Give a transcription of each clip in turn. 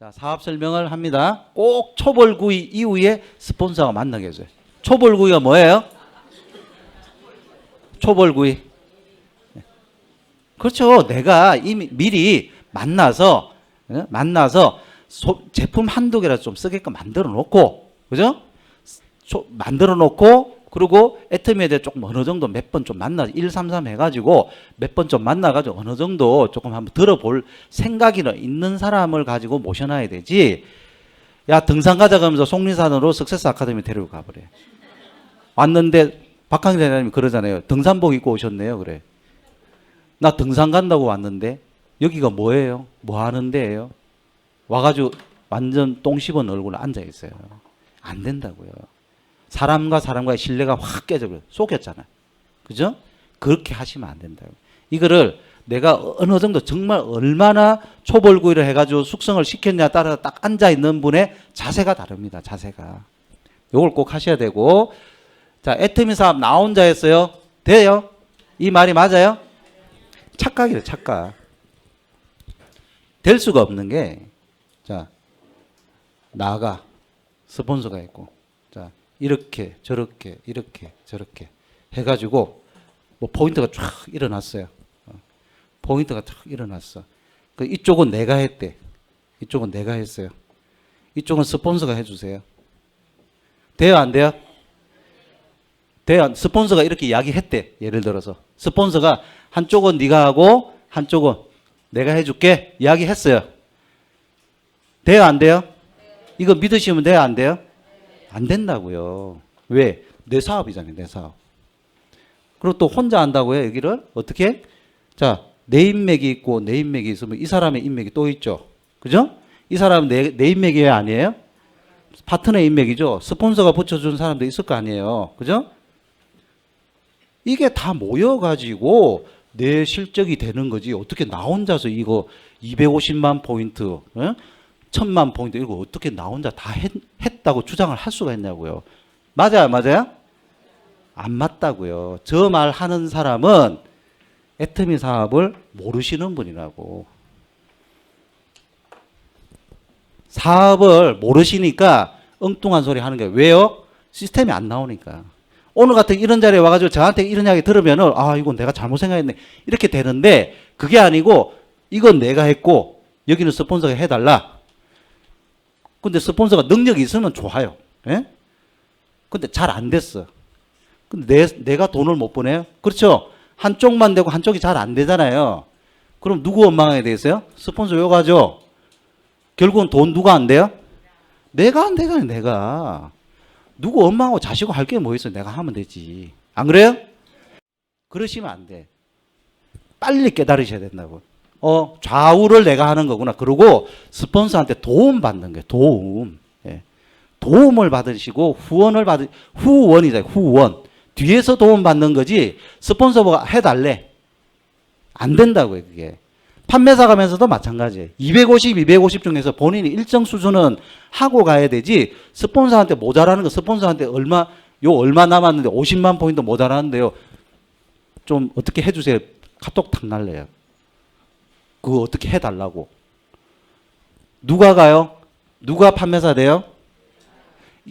자, 사업 설명을 합니다. 꼭 초벌구이 이후에 스폰서가 만나게 해줘요. 초벌구이가 뭐예요? 초벌구이. 네. 그렇죠. 내가 이미 미리 만나서 예? 만나서 소- 제품 한두 개라도 좀 쓰게끔 만들어 놓고 그죠? 초- 만들어 놓고 그리고 애터미에 대해 조금 어느 정도 몇 번 좀 만나 1, 3, 3 해가지고 몇 번 좀 만나가지고 어느 정도 조금 한번 들어볼 생각이 있는 사람을 가지고 모셔놔야 되지. 야 등산 가자 그러면서 속리산으로 석세스 아카데미 데리고 가버려. 왔는데 박항일 대장님이 그러잖아요. 등산복 입고 오셨네요. 그래. 나 등산 간다고 왔는데 여기가 뭐예요? 뭐 하는 데예요? 와가지고 완전 똥 씹은 얼굴로 앉아 있어요. 안 된다고요 사람과 사람과의 신뢰가 확 깨져버려. 속였잖아요. 그죠? 그렇게 하시면 안 된다고. 이거를 내가 어느 정도 정말 얼마나 초벌구이를 해가지고 숙성을 시켰냐에 따라 딱 앉아있는 분의 자세가 다릅니다. 자세가. 요걸 꼭 하셔야 되고. 자, 애터미 사업 나 혼자 했어요. 돼요? 이 말이 맞아요? 착각이래, 착각. 될 수가 없는 게, 자, 나가, 스폰서가 있고, 자, 이렇게 저렇게 이렇게 저렇게 해가지고 뭐 포인트가 쫙 일어났어요. 어. 포인트가 쫙 일어났어. 그 이쪽은 내가 했대. 이쪽은 내가 했어요. 이쪽은 스폰서가 해주세요. 돼요 안 돼요? 돼요. 스폰서가 이렇게 이야기했대. 예를 들어서 스폰서가 한쪽은 네가 하고 한쪽은 내가 해줄게 이야기했어요. 돼요 안 돼요? 이거 믿으시면 돼요 안 돼요? 안 된다고요. 왜? 내 사업이잖아요, 내 사업. 그리고 또 혼자 한다고요, 여기를? 어떻게? 자, 내 인맥이 있고 내 인맥이 있으면 이 사람의 인맥이 또 있죠. 그죠? 이 사람은 내, 내 인맥이 아니에요? 파트너의 인맥이죠. 스폰서가 붙여준 사람도 있을 거 아니에요. 그죠? 이게 다 모여가지고 내 실적이 되는 거지. 어떻게 나 혼자서 이거 250만 포인트, 어? 천만 포인트 이거 어떻게 나 혼자 다 했, 했다고 주장을 할 수가 있냐고요. 맞아요, 맞아요? 안 맞다고요. 저 말 하는 사람은 애터미 사업을 모르시는 분이라고. 사업을 모르시니까 엉뚱한 소리 하는 게 왜요? 시스템이 안 나오니까. 오늘 같은 이런 자리에 와가지고 저한테 이런 이야기 들으면은 아 이건 내가 잘못 생각했네 이렇게 되는데 그게 아니고 이건 내가 했고 여기는 스폰서가 해달라. 근데 스폰서가 능력이 있으면 좋아요. 예? 근데 잘 안 됐어. 근데 내, 내가 돈을 못 보내요? 그렇죠. 한쪽만 되고 한쪽이 잘 안 되잖아요. 그럼 누구 원망하게 돼 있어요? 스폰서 요가죠. 결국은 돈 누가 안 돼요? 내가 안 되가 내가. 누구 엄마하고 자식하고 할 게 뭐 있어? 내가 하면 되지. 안 그래요? 그러시면 안 돼. 빨리 깨달으셔야 된다고. 어, 좌우를 내가 하는 거구나. 그리고 스폰서한테 도움 받는 거예요. 도움. 예. 도움을 받으시고 후원을 받으, 후원이다. 후원. 뒤에서 도움 받는 거지 스폰서가 해 달래. 안 된다고요, 그게. 판매사 가면서도 마찬가지예요. 250, 250 중에서 본인이 일정 수준은 하고 가야 되지 스폰서한테 모자라는 거 스폰서한테 얼마 요 얼마 남았는데 50만 포인트 모자라는데요. 좀 어떻게 해 주세요. 카톡 탁 날래요. 그거 어떻게 해달라고. 누가 가요? 누가 판매사 돼요?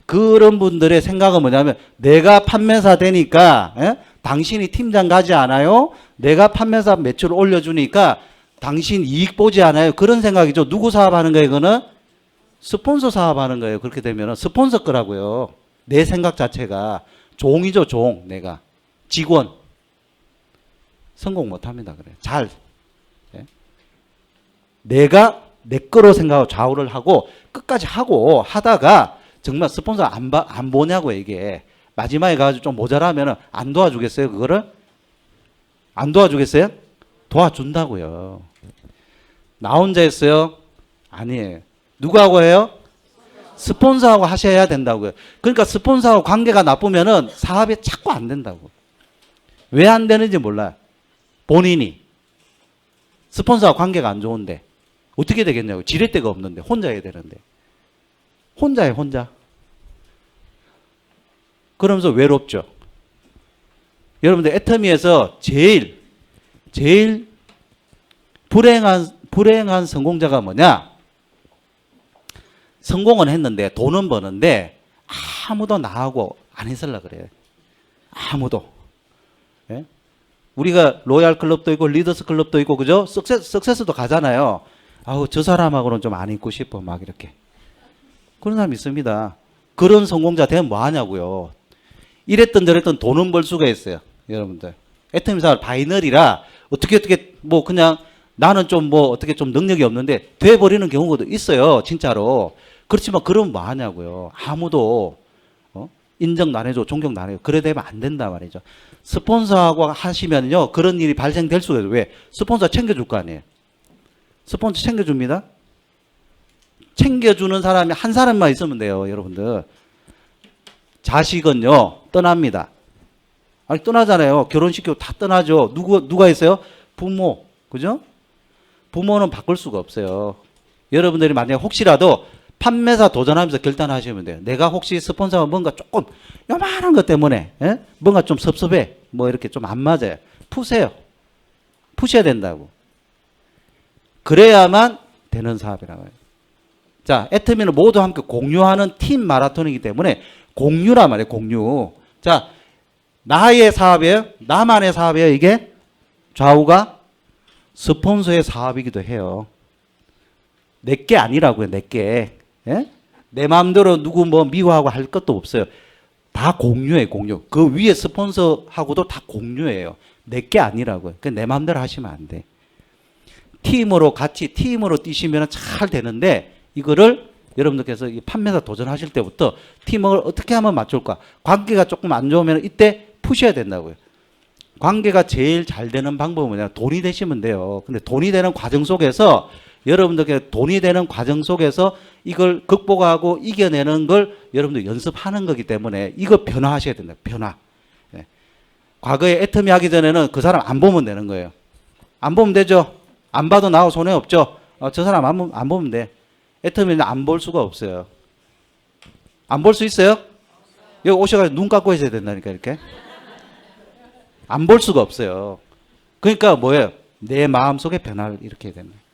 그런 분들의 생각은 뭐냐면 내가 판매사 되니까 예? 당신이 팀장 가지 않아요? 내가 판매사 매출 올려주니까 당신 이익 보지 않아요? 그런 생각이죠. 누구 사업하는 거예요? 이거는 스폰서 사업하는 거예요. 그렇게 되면 스폰서 거라고요. 내 생각 자체가 종이죠, 종. 내가 직원 성공 못합니다. 그래. 잘 예? 내가 내 거로 생각하고 좌우를 하고 끝까지 하고 하다가 정말 스폰서 안, 봐, 안 보냐고 이게. 마지막에 가지고 좀 모자라면 안 도와주겠어요 그거를? 안 도와주겠어요? 도와준다고요. 나 혼자 했어요? 아니에요. 누구하고 해요? 스폰서하고 하셔야 된다고요. 그러니까 스폰서하고 관계가 나쁘면은 사업이 자꾸 안 된다고. 왜 안 되는지 몰라요. 본인이. 스폰서와 관계가 안 좋은데 어떻게 되겠냐고 지렛대가 없는데 혼자 해야 되는데 혼자 해 혼자 그러면서 외롭죠 여러분들 애터미에서 제일 제일 불행한 불행한 성공자가 뭐냐 성공은 했는데 돈은 버는데 아무도 나하고 안 했을라 그래. 아무도. 예? 우리가 로얄 클럽도 있고 리더스 클럽도 있고 그죠? 석세스, 석세스도 가잖아요. 아우 저 사람하고는 좀 안 있고 싶어 막 이렇게. 그런 사람 있습니다. 그런 성공자 되면 뭐 하냐고요. 이랬던 저랬던 돈은 벌 수가 있어요. 여러분들. 애터미사 바이너리라 어떻게 어떻게 뭐 그냥 나는 좀 뭐 어떻게 좀 능력이 없는데 돼 버리는 경우도 있어요. 진짜로. 그렇지만 그러면 뭐 하냐고요. 아무도 어? 인정도 안 해줘, 존경도 안 해요. 그래 되면 안 된다 말이죠. 스폰서하고 하시면요 그런 일이 발생될 수가 있어요. 왜? 스폰서 챙겨줄 거 아니에요. 스폰서 챙겨줍니다. 챙겨주는 사람이 한 사람만 있으면 돼요, 여러분들. 자식은요 떠납니다. 아니 떠나잖아요. 결혼시키고 다 떠나죠. 누구 누가 있어요? 부모, 그죠? 부모는 바꿀 수가 없어요. 여러분들이 만약 혹시라도 판매사 도전하면서 결단하시면 돼요. 내가 혹시 스폰서가 뭔가 조금 요만한 것 때문에 예? 뭔가 좀 섭섭해, 뭐 이렇게 좀 안 맞아요. 푸세요. 푸셔야 된다고. 그래야만 되는 사업이라고 해요. 자, 애터미는 모두 함께 공유하는 팀 마라톤이기 때문에 공유란 말이에요, 공유. 자, 나의 사업이에요? 나만의 사업이에요, 이게? 좌우가? 스폰서의 사업이기도 해요. 내게 아니라고요, 내게. 예? 내 마음대로 누구 뭐 미워하고 할 것도 없어요. 다 공유예요, 공유. 그 위에 스폰서하고도 다 공유예요. 내게 아니라고요. 그내 마음대로 하시면 안 돼. 팀으로 같이 팀으로 뛰시면 잘 되는데 이거를 여러분들께서 이 판매사 도전하실 때부터 팀을 어떻게 하면 맞출까? 관계가 조금 안 좋으면 이때 푸셔야 된다고요. 관계가 제일 잘 되는 방법은 뭐냐? 돈이 되시면 돼요. 근데 돈이 되는 과정 속에서 여러분들께 돈이 되는 과정 속에서 이걸 극복하고 이겨내는 걸 여러분들 연습하는 거기 때문에 이거 변화하셔야 된다. 변화. 예. 과거에 애터미 하기 전에는 그 사람 안 보면 되는 거예요. 안 보면 되죠. 안 봐도 나하고 손해 없죠. 어, 저 사람 안, 보- 안 보면 돼. 애터미는 안 볼 수가 없어요. 안 볼 수 있어요? 여기 오셔가지고 눈 감고 있어야 된다니까 이렇게. 안 볼 수가 없어요. 그러니까 뭐예요? 내 마음 속에 변화를 일으켜야 거예요.